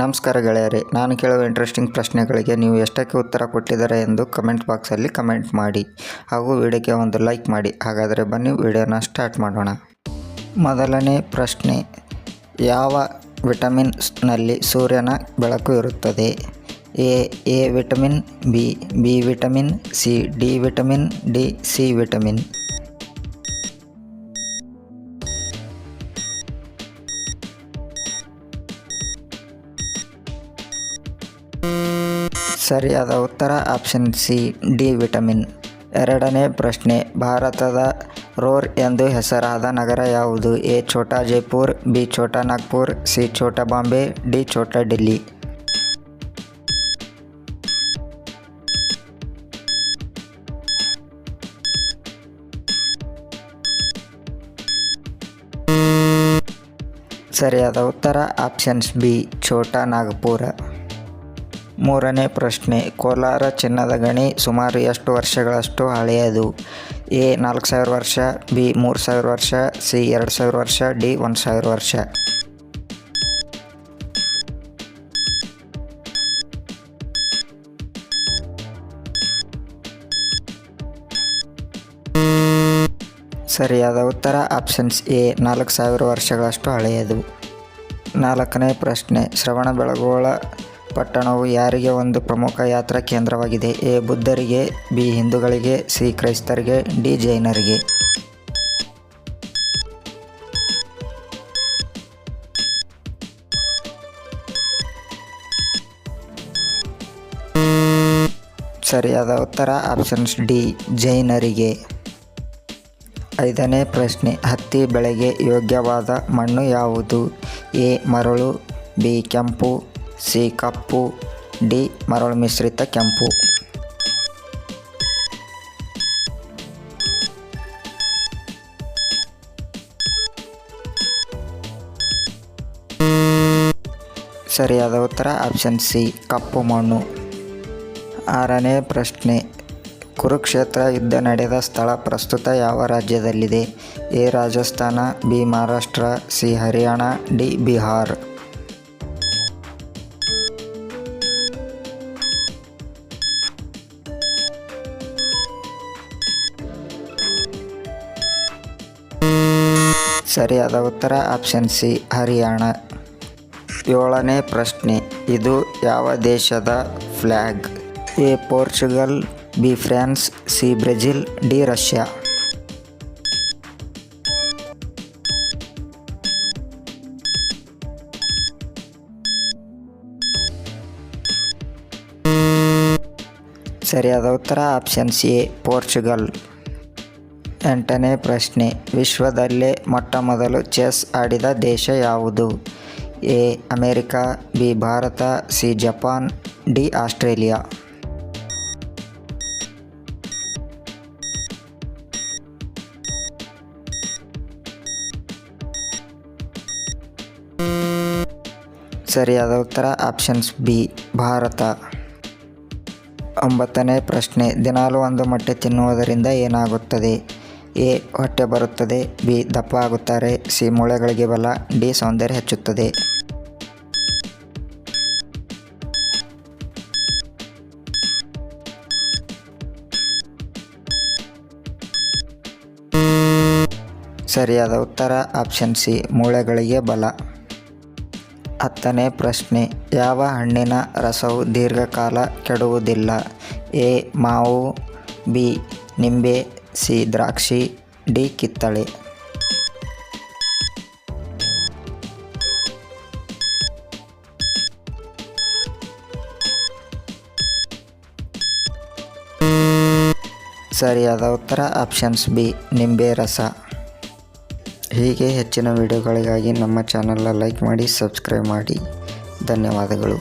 ನಮಸ್ಕಾರ ಗೆಳೆಯರೇ, ನಾನು ಕೇಳುವ ಇಂಟ್ರೆಸ್ಟಿಂಗ್ ಪ್ರಶ್ನೆಗಳಿಗೆ ನೀವು ಎಷ್ಟಕ್ಕೆ ಉತ್ತರ ಕೊಟ್ಟಿದ್ದಾರೆ ಎಂದು ಕಮೆಂಟ್ ಬಾಕ್ಸಲ್ಲಿ ಕಮೆಂಟ್ ಮಾಡಿ ಹಾಗೂ ವಿಡಿಯೋಗೆ ಒಂದು ಲೈಕ್ ಮಾಡಿ. ಹಾಗಾದರೆ ಬನ್ನಿ ವಿಡಿಯೋನ ಸ್ಟಾರ್ಟ್ ಮಾಡೋಣ. ಮೊದಲನೇ ಪ್ರಶ್ನೆ, ಯಾವ ವಿಟಮಿನ್ಸ್ನಲ್ಲಿ ಸೂರ್ಯನ ಬೆಳಕು ಇರುತ್ತದೆ? A A vitamin B B vitamin C, D vitamin D, C vitamin ಸರಿಯಾದ ಉತ್ತರ ಆಪ್ಷನ್ ಸಿ, ಡಿ ವಿಟಮಿನ್. ಎರಡನೇ ಪ್ರಶ್ನೆ, ಭಾರತದ ರೋರ್ ಎಂದು ಹೆಸರಾದ ನಗರ ಯಾವುದು? A, Chota Jaipur, B, Chota Nagpur, C, Chota Bombay, D, Chota Delhi. ಸರಿಯಾದ ಉತ್ತರ ಆಪ್ಷನ್ಸ್ ಬಿ, ಛೋಟಾ ನಾಗಪುರ. ಮೂರನೇ ಪ್ರಶ್ನೆ, ಕೋಲಾರ ಚಿನ್ನದ ಗಣಿ ಸುಮಾರು ಎಷ್ಟು ವರ್ಷಗಳಷ್ಟು ಹಳೆಯದು? ಎ, ನಾಲ್ಕು ಸಾವಿರ ವರ್ಷ, ಬಿ, ಮೂರು ಸಾವಿರ ವರ್ಷ, ಸಿ, ಎರಡು ಸಾವಿರ ವರ್ಷ, ಡಿ, ಒಂದು ಸಾವಿರ ವರ್ಷ. ಸರಿಯಾದ ಉತ್ತರ, ಆಪ್ಷನ್ಸ್ ಎ, ನಾಲ್ಕು ಸಾವಿರ ವರ್ಷಗಳಷ್ಟು ಹಳೆಯದು. ನಾಲ್ಕನೇ ಪ್ರಶ್ನೆ ಶ್ರವಣಬೆಳಗೊಳ ಪಟ್ಟಣವು ಯಾರಿಗೆ ಒಂದು ಪ್ರಮುಖ ಯಾತ್ರಾ ಕೇಂದ್ರವಾಗಿದೆ? ಎ. ಬುದ್ಧರಿಗೆ, ಬಿ. ಹಿಂದೂಗಳಿಗೆ, ಸಿ. ಕ್ರೈಸ್ತರಿಗೆ, ಡಿ. ಜೈನರಿಗೆ. ಸರಿಯಾದ ಉತ್ತರ, ಆಪ್ಷನ್ಸ್ ಡಿ. ಜೈನರಿಗೆ. ಐದನೇ ಪ್ರಶ್ನೆ, ಹತ್ತಿ ಬೆಳೆಗೆ ಯೋಗ್ಯವಾದ ಮಣ್ಣು ಯಾವುದು? ಎ. ಮರಳು, ಬಿ. ಕೆಂಪು ಸಿ ಕಪ್ಪು, ಡಿ ಮರಳು ಮಿಶ್ರಿತ ಕೆಂಪು. ಸರಿಯಾದ ಉತ್ತರ ಆಪ್ಷನ್ ಸಿ, ಕಪ್ಪು ಮಣ್ಣು. ಆರನೇ ಪ್ರಶ್ನೆ, ಕುರುಕ್ಷೇತ್ರ ಯುದ್ಧ ನಡೆದ ಸ್ಥಳ ಪ್ರಸ್ತುತ ಯಾವ ರಾಜ್ಯದಲ್ಲಿದೆ? A Rajasthan, B Maharashtra, C Haryana, D Bihar. ಸರಿಯಾದ ಉತ್ತರ ಆಪ್ಷನ್ ಸಿ, ಹರಿಯಾಣ. ಏಳನೇ ಪ್ರಶ್ನೆ, ಇದು ಯಾವ ದೇಶದ flag? A, Portugal, B, France, C, Brazil, D, Russia. ಸರಿಯಾದ ಉತ್ತರ ಆಪ್ಷನ್ ಸಿ, ಎ, ಪೋರ್ಚುಗಲ್. ಎಂಟನೇ ಪ್ರಶ್ನೆ ವಿಶ್ವದಲ್ಲೇ ಮೊಟ್ಟ ಮೊದಲು ಚೆಸ್ ಆಡಿದ ದೇಶ ಯಾವುದು A America B Bharat C Japan D Australia ಸರಿಯಾದ ಉತ್ತರ ಆಪ್ಷನ್ಸ್ ಬಿ ಭಾರತ ಒಂಬತ್ತನೇ ಪ್ರಶ್ನೆ ದಿನಾಲು ಒಂದು ಮೊಟ್ಟೆ ತಿನ್ನುವುದರಿಂದ ಏನಾಗುತ್ತದೆ ಎ ಹೊಟ್ಟೆ ಬರುತ್ತದೆ, ಬಿ ದಪ್ಪ ಆಗುತ್ತಾರೆ ಸಿ ಮೂಳೆಗಳಿಗೆ ಬಲ, ಡಿ ಸೌಂದರ್ಯ ಹೆಚ್ಚುತ್ತದೆ. ಸರಿಯಾದ ಉತ್ತರ, ಆಪ್ಷನ್ ಸಿ, ಮೂಳೆಗಳಿಗೆ ಬಲ. ಹತ್ತನೇ ಪ್ರಶ್ನೆ, ಯಾವ ಹಣ್ಣಿನ ರಸವು ದೀರ್ಘಕಾಲ ಕೆಡುವುದಿಲ್ಲ? ಎ, ಮಾವು, ಬಿ, ನಿಂಬೆ ಸಿ ದ್ರಾಕ್ಷಿ ಡಿ ಕಿತ್ತಳೆ. ಸರಿಯಾದ ಉತ್ತರ ಆಪ್ಷನ್ಸ್ ಬಿ, ನಿಂಬೆ ರಸ. ಹೀಗೆ ಹೆಚ್ಚಿನ ವಿಡಿಯೋಗಳಿಗಾಗಿ ನಮ್ಮ ಚಾನಲ್ನ ಲೈಕ್ ಮಾಡಿ, ಸಬ್ಸ್ಕ್ರೈಬ್ ಮಾಡಿ. ಧನ್ಯವಾದಗಳು.